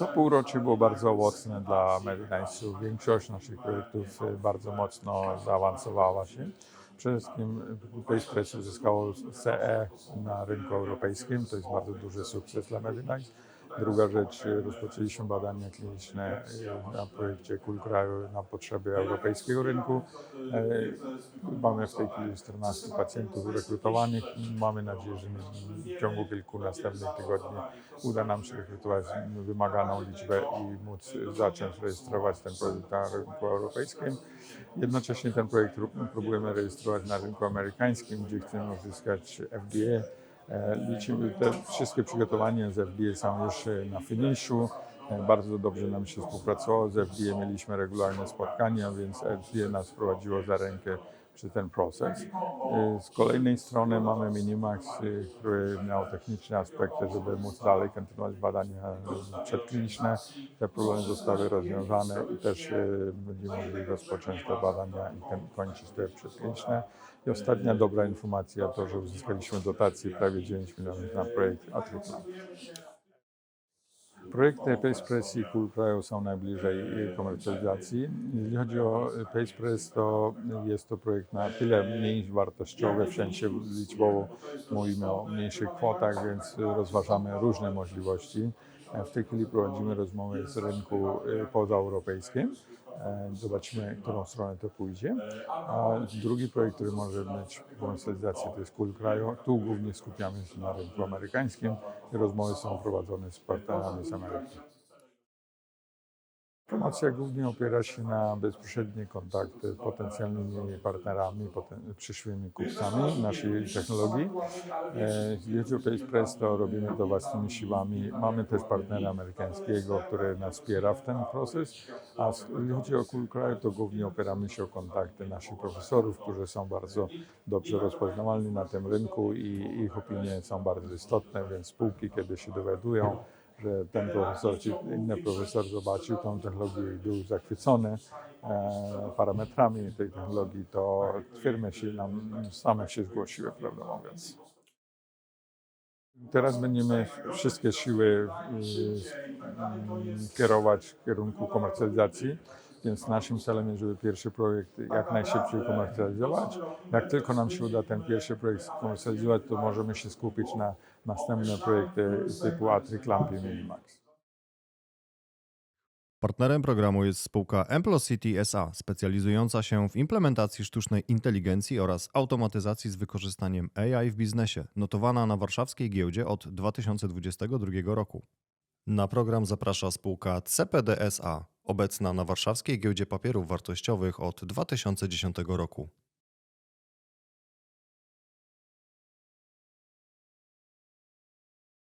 To półrocze było bardzo owocne dla Medicansów. Większość naszych projektów y, bardzo mocno zaawansowała się. Przede wszystkim PaySpress uzyskało CE na rynku europejskim. To jest bardzo duży sukces dla Medicans. Druga rzecz, y, rozpoczęliśmy badania kliniczne y, na projekcie Kul Kraju na potrzeby europejskiego rynku. Y, Mamy w tej chwili 14 pacjentów rekrutowanych. Mamy nadzieję, że w ciągu kilku następnych tygodni uda nam się rekrutować wymaganą liczbę i móc zacząć rejestrować ten produkt na rynku europejskim. Jednocześnie ten projekt prób- próbujemy rejestrować na rynku amerykańskim, gdzie chcemy uzyskać FDA. E, Liczymy, te wszystkie przygotowania z FDA są już e, na finiszu. Bardzo dobrze nam się współpracowało z FDA, mieliśmy regularne spotkania, więc FDA nas prowadziło za rękę przez ten proces. E, Z kolejnej strony mamy Minimax, e, który miał techniczne aspekty, żeby móc dalej kontynuować badania e, przedkliniczne. Te problemy zostały rozwiązane i też e, będzie mogli rozpocząć te badania i kończyć te przedkliniczne. I ostatnia dobra informacja to, że uzyskaliśmy dotację prawie 9 milionów na projekt Atriplan. Projekty PacePress i Cool Cryo są najbliżej komercjalizacji. Jeśli chodzi o PacePress, to jest to projekt na tyle mniej wartościowy, w sensie liczbowo mówimy o mniejszych kwotach, więc rozważamy różne możliwości. W tej chwili prowadzimy rozmowy z rynku y, pozaeuropejskim. E, Zobaczymy, którą stronę to pójdzie. A drugi projekt, który może mieć komercjalizację, to jest Cool Cryo. Tu głównie skupiamy się na rynku amerykańskim rozmowy są prowadzone z partnerami z Ameryki. Promocja głównie opiera się na bezpośrednie kontakty z potencjalnymi partnerami, przyszłymi kupcami naszej technologii. Jeśli chodzi o PacePress, to robimy to własnymi siłami. Mamy też partnera amerykańskiego, który nas wspiera w ten proces. A jeśli chodzi o Cryo, to głównie opieramy się o kontakty naszych profesorów, którzy są bardzo dobrze rozpoznawalni na tym rynku i ich opinie są bardzo istotne, więc spółki, kiedy się dowiadują, że ten profesor czy inny profesor zobaczył tą technologię i był zachwycony e, parametrami tej technologii, to firmy się nam same się zgłosiły, prawdę mówiąc. Teraz będziemy wszystkie siły y, kierować w kierunku komercjalizacji, więc naszym celem jest, żeby pierwszy projekt jak najszybciej komercjalizować. Jak tylko nam się uda ten pierwszy projekt skomercjalizować, to możemy się skupić na następne projekty typu Atriclamp i Minimax. Partnerem programu jest spółka Emplocity SA, specjalizująca się w implementacji sztucznej inteligencji oraz automatyzacji z wykorzystaniem AI w biznesie, notowana na warszawskiej giełdzie od 2022 roku. Na program zaprasza spółka CPD SA, obecna na warszawskiej giełdzie papierów wartościowych od 2010 roku.